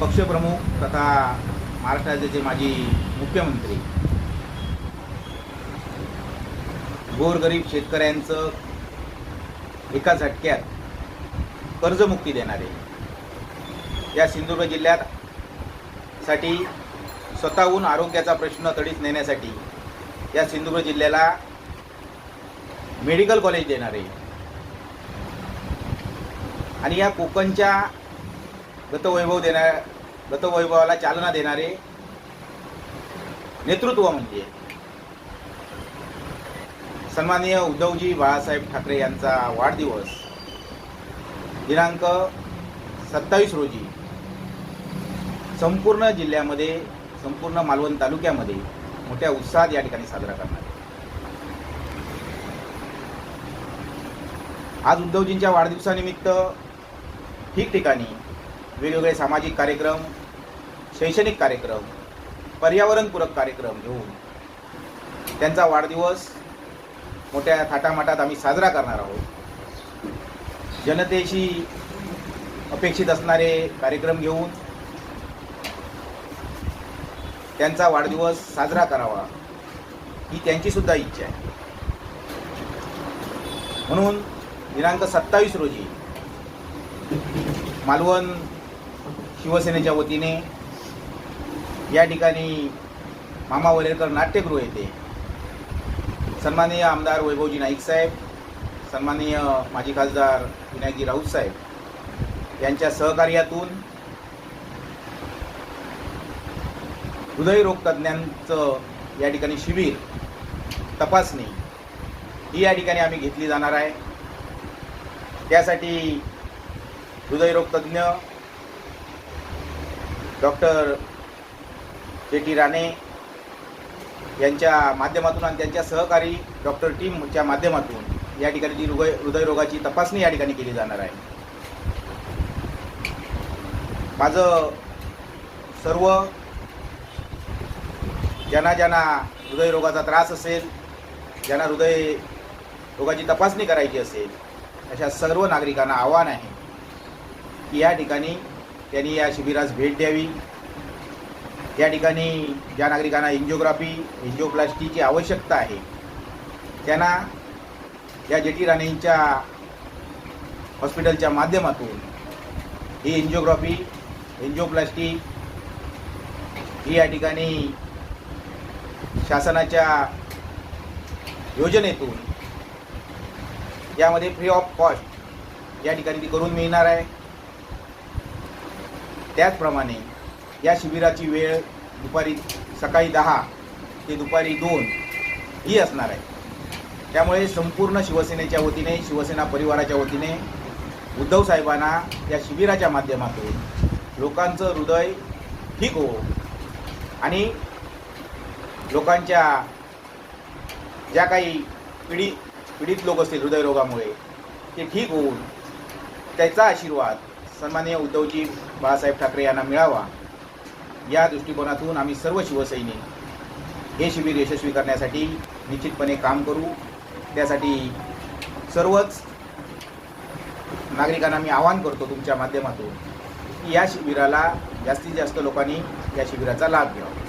पक्षप्रमुख तथा महाराष्ट्राचे राज्याचे माजी मुख्यमंत्री. गोरगरीब शेतकऱ्यांचं एका झटक्यात कर्जमुक्ती देणारे. या सिंधुदुर्ग जिल्ह्यात साठी स्वतःहून आरोग्याचा प्रश्न तडीत नेण्यासाठी या सिंधुदुर्ग जिल्ह्याला मेडिकल कॉलेज देणारे. आणि या कोकणच्या गतवैभव देणार गतवैभवाला चालना देणारे नेतृत्व म्हणजे. सन्माननीय उद्धवजी बाळासाहेब ठाकरे यांचा वाढदिवस. दिनांक सत्तावीस रोजी. संपूर्ण जिल्ह्यामध्ये संपूर्ण मालवण तालुक्यामध्ये मोठ्या उत्साहात या ठिकाणी साजरा करणार आज उद्धवजींच्या वाढदिवसानिमित्त ठिकठिकाणी वेगवेगळे सामाजिक कार्यक्रम शैक्षणिक कार्यक्रम पर्यावरणपूरक कार्यक्रम घेऊन त्यांचा वाढदिवस मोठ्या थाटामाटात आम्ही साजरा करणार आहोत. जनतेशी अपेक्षित असणारे कार्यक्रम घेऊन त्यांचा वाढदिवस साजरा करावा ही त्यांचीसुद्धा इच्छा आहे. म्हणून दिनांक सत्तावीस रोजी मालवण शिवसेनेच्या वतीने या ठिकाणी मामा वलेरकर नाट्यगृह येथे सन्माननीय आमदार वैभवजी नाईक साहेब सन्माननीय माजी खासदार विनायकजी राऊत साहेब यांच्या सहकार्यातून हृदयरोग तज्ज्ञांचं या ठिकाणी शिबिर तपासणी ही या ठिकाणी आम्ही घेतली जाणार आहे. त्यासाठी हृदयरोग तज्ज्ञ डॉक्टर जे टी राणे यांच्या माध्यमातून आणि त्यांच्या सहकारी डॉक्टर टीमच्या माध्यमातून या ठिकाणी जी हृदय हृदयरोगाची तपासणी या ठिकाणी केली जाणार आहे. माझं सर्व ज्यांना ज्यांना हृदयरोगाचा त्रास असेल ज्यांना हृदय रोगाची तपासणी करायची असेल अशा सर्व नागरिकांना आव्हान आहे की या ठिकाणी त्यांनी या शिबिरास भेट द्यावी. या ठिकाणी ज्या नागरिकांना एन्जिओग्राफी एन्जिओप्लास्टीची आवश्यकता आहे त्यांना या जेटी राणेंच्या हॉस्पिटलच्या माध्यमातून ही एन्जिओग्राफी एन्जिओप्लास्टी ही या ठिकाणी शासनाच्या योजनेतून यामध्ये फ्री ऑफ कॉस्ट या ठिकाणी ती करून मिळणार आहे. त्याचप्रमाणे या शिबिराची वेळ दुपारी सकाळी दहा ते दुपारी दोन ही असणार आहे. त्यामुळे संपूर्ण शिवसेनेच्या वतीने शिवसेना परिवाराच्या वतीने उद्धव साहेबांना या शिबिराच्या माध्यमातून लोकांचं हृदय ठीक हो आणि लोकांच्या ज्या काही पीडित पीडित लोक असतील हृदयरोगामुळे ते ठीक होऊन त्याचा आशीर्वाद सन्माननीय उद्धवजी बाळासाहेब ठाकरे यांना मिळावा. या दृष्टिकोनातून आम्ही सर्व शिवसैनिक हे शिबिर यशस्वी करण्यासाठी निश्चितपणे काम करू. त्यासाठी सर्वच नागरिकांना मी आवाहन करतो तुमच्या माध्यमातून की या शिबिराला जास्तीत जास्त लोकांनी या शिबिराचा लाभ घ्यावा.